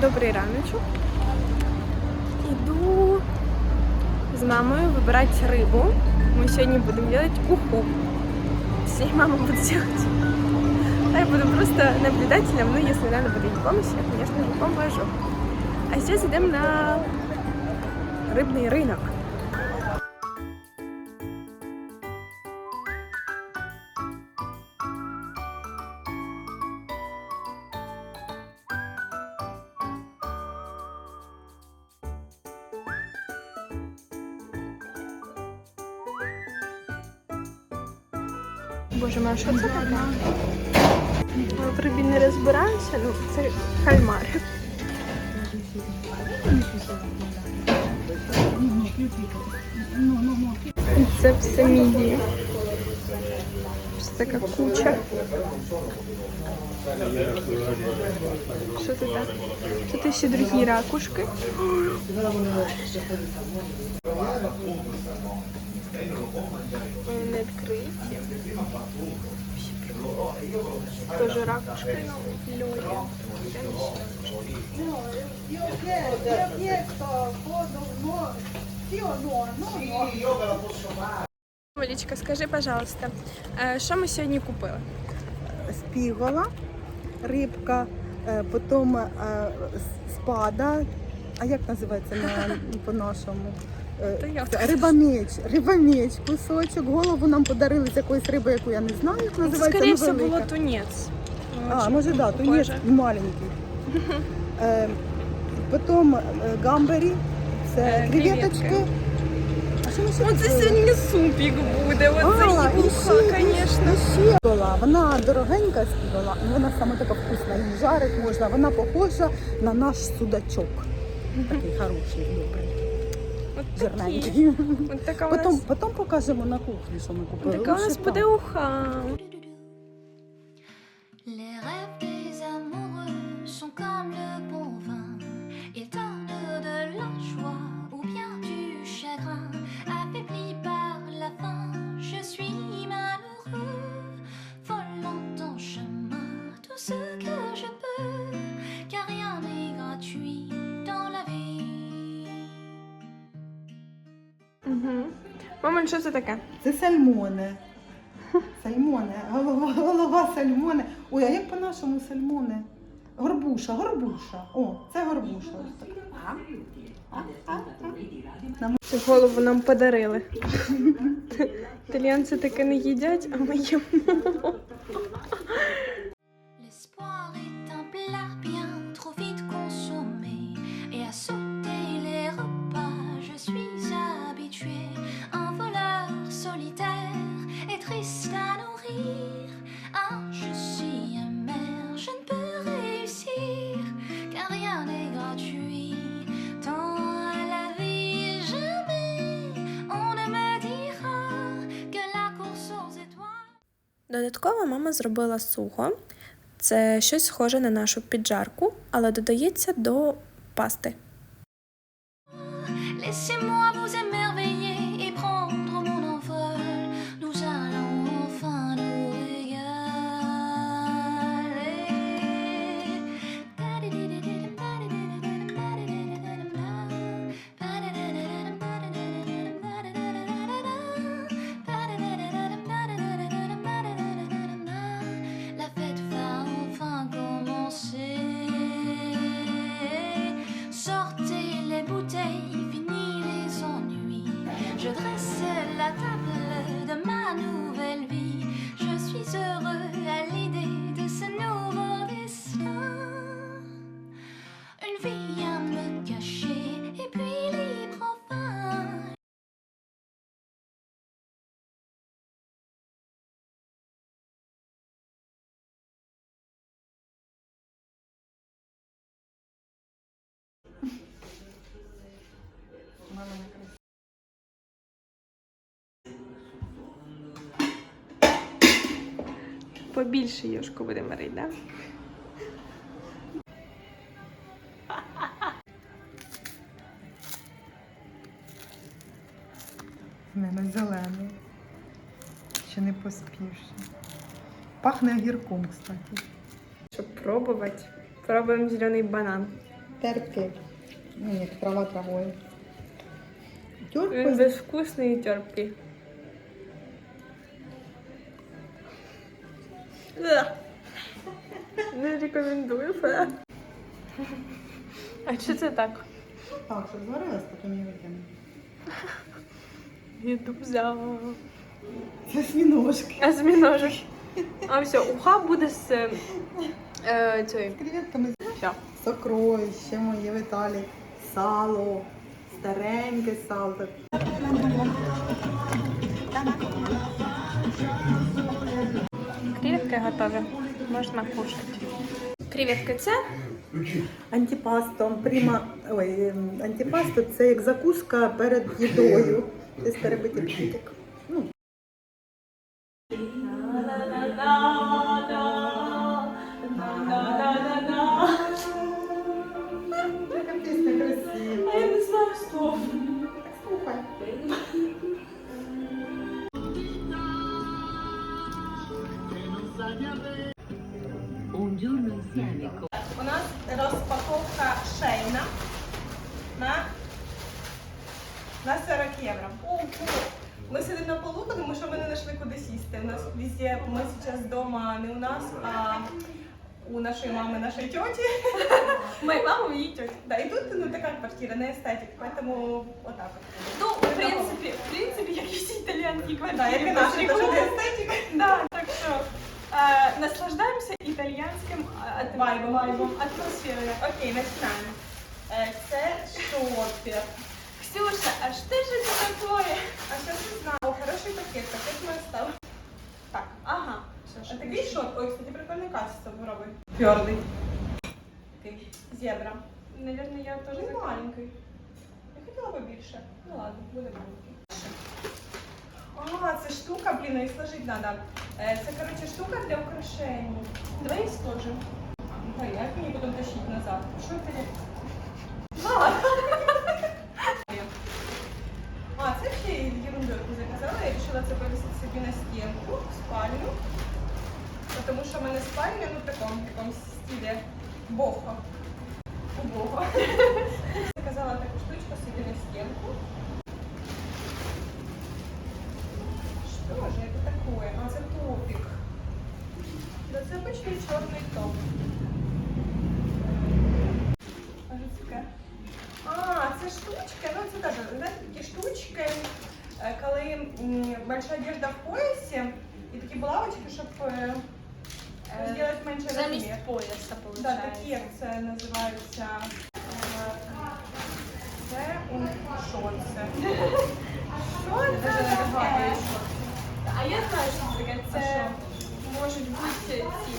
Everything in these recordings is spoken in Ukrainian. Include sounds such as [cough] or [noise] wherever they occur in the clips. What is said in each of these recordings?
Добрий раночок. Іду з мамою вибирати рибу. Ми сьогодні будемо робити уху. Всі мама буде робити. А я буду просто наблюдателем, ну, если надо будет помощь, я, конечно же, поможу. А сейчас идем на рыбный рынок. Боже мой, а що це таке? В рибі не розбираюся, ну це кальмар. Це все мідії. Ось така куча. Що це так? Тут ще другі ракушки. Вони відкриті. Тоже ракушки на льоді. Олечка, скажи, пожалуйста, що ми сьогодні купили? спігола, рибка, е, потім е, спада. А як називається на, по-нашому? Е? Рибамеч, рибамеч, кусочок, голову нам подарили з якоїсь риби, яку я не знаю, як називається. скорее ну, всего, було тунець. А, може, да, тунець маленький. [laughs] Е, потім е, гамбері, це креветочки. Оце сьогодні супік буде, оце юха, звісно. ще була. Вона дорогенька співала, вона саме така вкусна, її жарить можна. Вона похожа на наш судачок. Такий хороший, добрий, Зерненький. Потім, покажемо на кухні, що ми купили. така у нас буде уха. Мама, що це таке? Це сальмони. Сальмони, голова, голова сальмони. Ой, а як по-нашому сальмони? Горбуша, горбуша. О, це горбуша. А, а, а. Цю голову нам подарили. Італіянці таке не їдять, а ми їмо. Nourrir. Ah, je suis amère, je ne peux réussir car rien n'est gratuit. Tant à la vie, jamais on ne me dira que la course aux étoiles. Додатково мама зробила сухо. Це щось схоже на нашу піджарку, але додається до пасти. Laissez-moi vous émerveiller Побільше юшку будемо варити, да? Не, на зелений. Ще не поспівши. Пахне огірком, кстати. Щоб пробувати, пробуємо зелений банан. терпкий. Ну, як трава травою. Він безвкусний і терпкий. Не рекомендую. фе. А що це так? так, щоб зварилась, потім її викину. Ютуб взяв. Це свіножки. А зміножок. А все, уха буде з е, е, цією. З креветками. Все. Сокровище моє в Італії. Сало. Стареньке сало. Креветки готові. Можна кушати. Креветки це антіпасто. прима, ой, антіпасто це як закуска перед їдою. Це перебитий путик. 40 євро. Ми сидимо на полу, тому що ми не знайшли куди сісти. У нас везде, ми зараз вдома не у нас, а у нашої мами, нашої тьоті. [laughs] Моя мама її тьоті. Да, і тут ну, така квартира, не естетик, поэтому отак. Ну, в принципі, в принципі, як і всі квартири. Да, як і теж не естетик. Да, так що е, наслаждаємося італійським е, Вайбом. вайбом, атмосферою. Окей, починаємо. Е, Це шопер. Ксюша, а що ж це таке? А що ти знала? О, хороший пакет, пакет ми став. Так, Ага. а такий шот. Ой, кстати, прикольне качество попробуй. Твердий. Такий. Зебра. Наверное, я теж Дуже так. маленький. Я хотіла побільше. Ну ладно, буде маленький. А, це штука, блін, її сложити треба. Це, коротше, штука для украшень. Давай її сложимо. Ой, як мені потім тащити назад? Що ти? [laughs] А, а, Вирішила це вивісити собі на стінку в спальню. Тому що в мене спальня ну, в такому, в такому стилі бохо. Убого. булавочки, щоб е, Е, зробити менше розмір. Замість пояса, виходить. Да, такі як це називаються. е, Це у що це? Що це таке? А я знаю, що це таке. А Це що? можуть бути ці.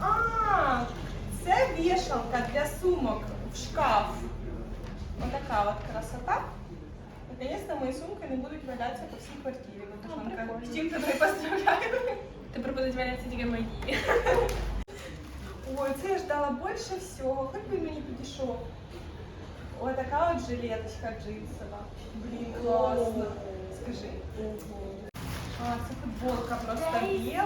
А, це вішалка для сумок в шкаф. Ось така от красота. Наконец-то мої сумки не будуть валятися по всій квартирі. Бабушонка. прикольно. Всім тебе поздравляю. Тепер будуть валятися тільки мої. [laughs] Ой, це я ждала більше всього. Хоч би мені підійшов. Ой, така от жилеточка джинсова. Блін, класно. Скажи. А, це футболка просто біла. Це я,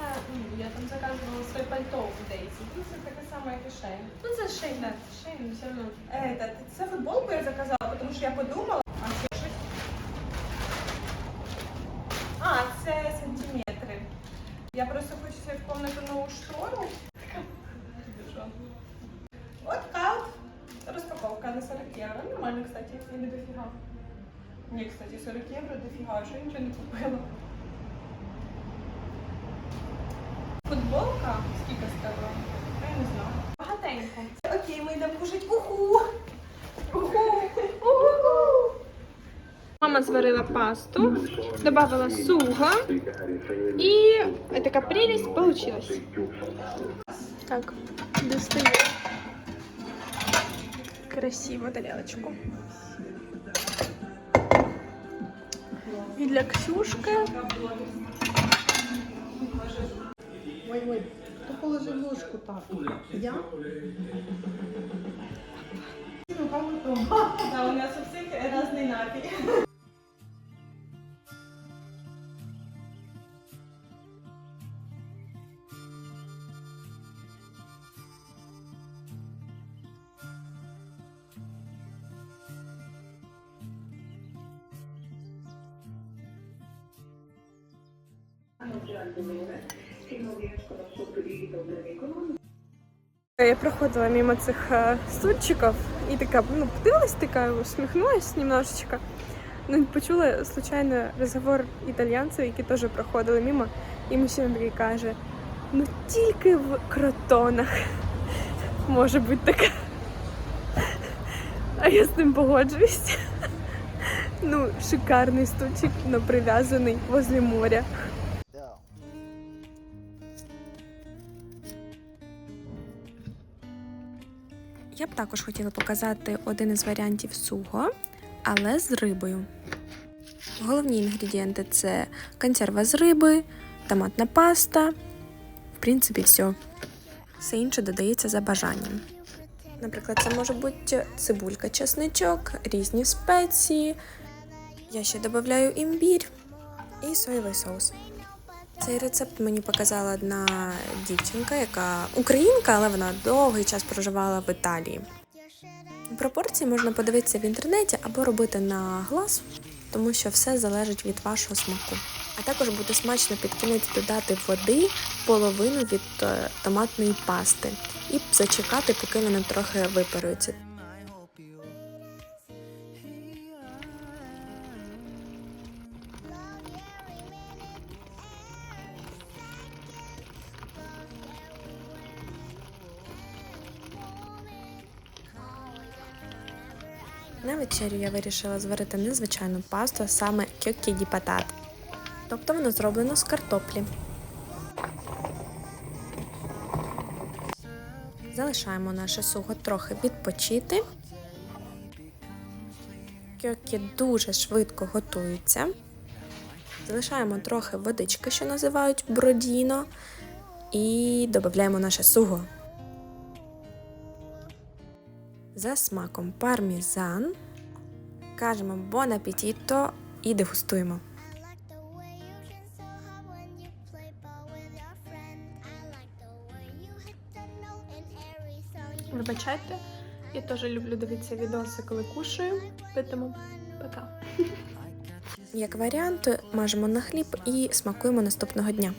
на- ну, я там заказувала своє пальто в Дейзі. Ну, це таке саме, як і шейн. Ну це шейн, да, шейн, все одно. Этот, це футболку я заказала, тому що я подумала. Я просто хочу собі в комнату нову штору. Що? От така от розпаковка на 40 євро. Нормально, кстати, і не дофіга. Ні, кстати, 40 євро дофіга, що я нічого не купила. Футболка скільки стоїла? Я не знаю. Багатенько. Окей, ми йдемо кушать уху. Мама зварила пасту, добавила суго, и такая прелесть получилась. Так, достаю красивую тарелочку. И для Ксюшки. Ой, ой, хто положив ложку так? Я? Ну, кому Да, у нас у всіх різний напій. Я проходила мимо цих е, стульчиків і така, ну, подивилась, така, усміхнулась немножечко. Ну, почула случайно розговор італійців, які теж проходили мимо, і мужчина такий каже: ну тільки в кротонах може бути таке. А я з ним погоджуюсь. Ну, шикарний стульчик, но прив'язаний возле моря. Я б також хотіла показати один із варіантів суго, але з рибою. Головні інгредієнти це консерва з риби, томатна паста. В принципі, все. Все інше додається за бажанням. Наприклад, це може бути цибулька, чесничок, різні спеції. Я ще додаю імбір і соєвий соус. Цей рецепт мені показала одна дівчинка, яка українка, але вона довгий час проживала в Італії. Пропорції можна подивитися в інтернеті або робити на глаз, тому що все залежить від вашого смаку. А також буде смачно під кінець додати води половину від е, томатної пасти і зачекати, поки вона трохи випарується. Вечерю я вирішила зварити незвичайну пасту, а саме кьоккі ді патат. Тобто воно зроблено з картоплі. Залишаємо наше сухо трохи відпочити. Кьокі дуже швидко готуються. Залишаємо трохи водички, що називають бродіно, і додаємо наше суго. За смаком пармізан. Кажемо бон апетіто і дегустуємо. Вибачайте, я теж люблю дивитися відоси, коли кушаю. Питимо. Пока. Як варіант, мажемо на хліб і смакуємо наступного дня.